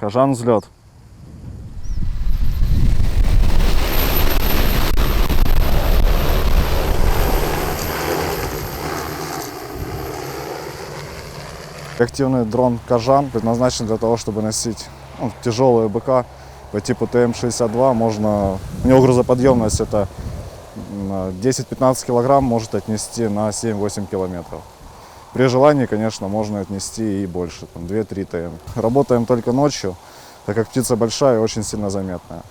Кажан взлет. Активный дрон Кажан предназначен для того, чтобы носить ну, тяжелые БК по типу ТМ-62. Можно, у него грузоподъемность это м, 10-15 килограмм может отнести на 7-8 километров. При желании, конечно, можно отнести и больше, там 2-3 ТМ. Работаем только ночью, так как птица большая и очень сильно заметная.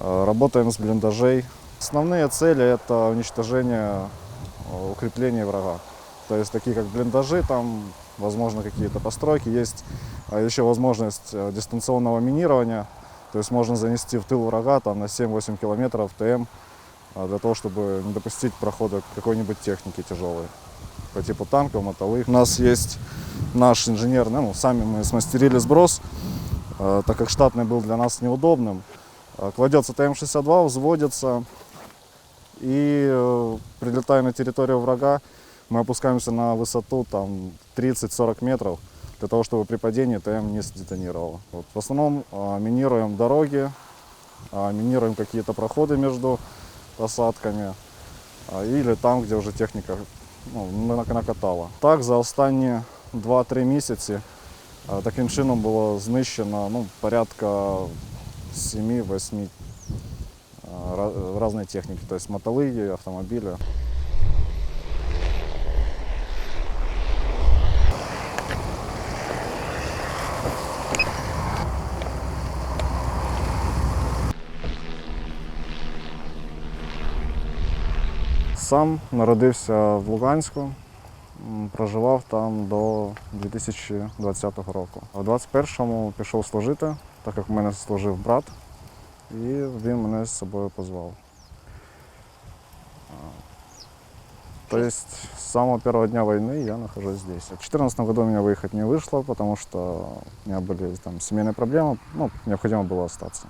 Э, Работаем с блиндажей. Основные цели – это уничтожение э, укреплений врага. То есть такие как блиндажи, там, возможно, какие-то постройки. Есть а, еще возможность э, дистанционного минирования. То есть можно занести в тыл врага там, на 7-8 километров ТМ для того, чтобы не допустить прохода какой-нибудь техники тяжелой по типу танков, мотовых. У нас есть наш инженерный, ну, сами мы смастерили сброс, э, так как штатный был для нас неудобным. Э, Кладется ТМ-62, взводится, и э, прилетая на территорию врага, мы опускаемся на высоту там 30-40 метров для того, чтобы при падении ТМ не сдетонировало. Вот. В основном э, минируем дороги, э, минируем какие-то проходы между посадками а, или там, где вже техніка ну, на- накатала. Так, за останні 2-3 місяці таким чином було знищено ну, порядка 7-8 різної техніки, тобто мотовики, автомобілі. Сам народився в Луганську, м, проживав там до 2020 року. У 21-му пішов служити, так як в мене служив брат, і він мене з собою позвав. А, То есть с самого первого дня войны я нахожусь здесь. В 2014 году у меня выехать не вышло, потому что у меня были там семейные проблемы, ну, необходимо было остаться.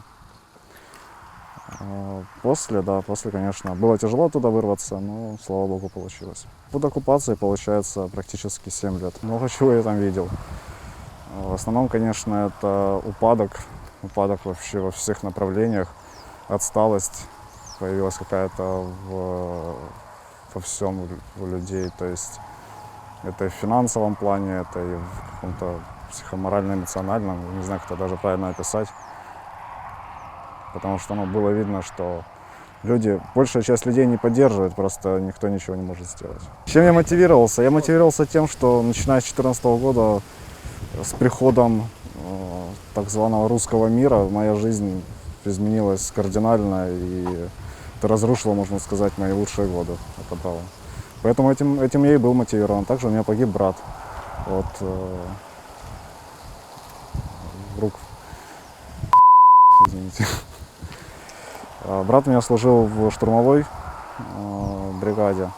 А, После, да, после, конечно, было тяжело туда вырваться, но, слава богу, получилось. Под оккупацией, получается, практически 7 лет. Много чего я там видел. В основном, конечно, это упадок, упадок вообще во всех направлениях, отсталость появилась какая-то в, во всем у людей, то есть это и в финансовом плане, это и в каком-то психоморально-эмоциональном, не знаю, как это даже правильно описать потому что ну, было видно, что люди, большая часть людей не поддерживает, просто никто ничего не может сделать. Чем я мотивировался? Я мотивировался тем, что начиная с 2014 года, с приходом э, так званого русского мира, моя жизнь изменилась кардинально, и это разрушило, можно сказать, мои лучшие годы. Отобрало. Поэтому этим, этим я и был мотивирован. Также у меня погиб брат от э, рук извините. А, Брат у меня служил в штурмовой э, бригаде.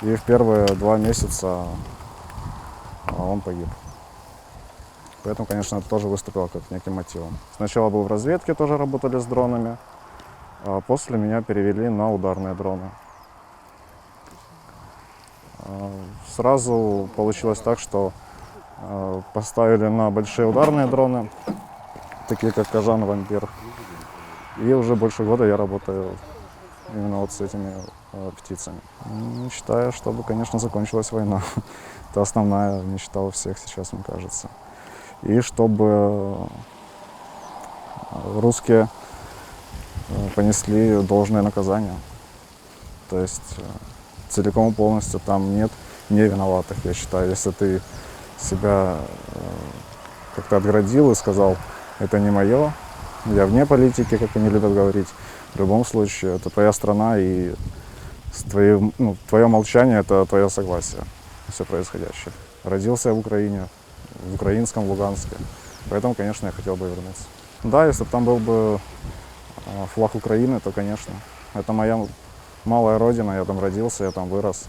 И в первые два месяца а, он погиб. Поэтому, конечно, это тоже выступило как неким мотивом. Сначала был в разведке, тоже работали с дронами. А после меня перевели на ударные дроны. А, Сразу получилось так, что поставили на большие ударные дроны, такие как Кажан Вампир. И уже больше года я работаю именно вот с этими э, птицами. Мечтаю, чтобы, конечно, закончилась война. Это основная мечта у всех сейчас, мне кажется. И чтобы э, русские э, понесли должное наказание. То есть э, целиком и полностью там нет не виноватых, я считаю. Если ты себя как-то отградил и сказал, это не мое, я вне политики, как они любят говорить. В любом случае, это твоя страна, и с твоим, ну, твое молчание – это твое согласие на все происходящее. Родился я в Украине, в украинском Луганске, поэтому, конечно, я хотел бы вернуться. Да, если бы там был бы э, флаг Украины, то, конечно, это моя малая родина, я там родился, я там вырос.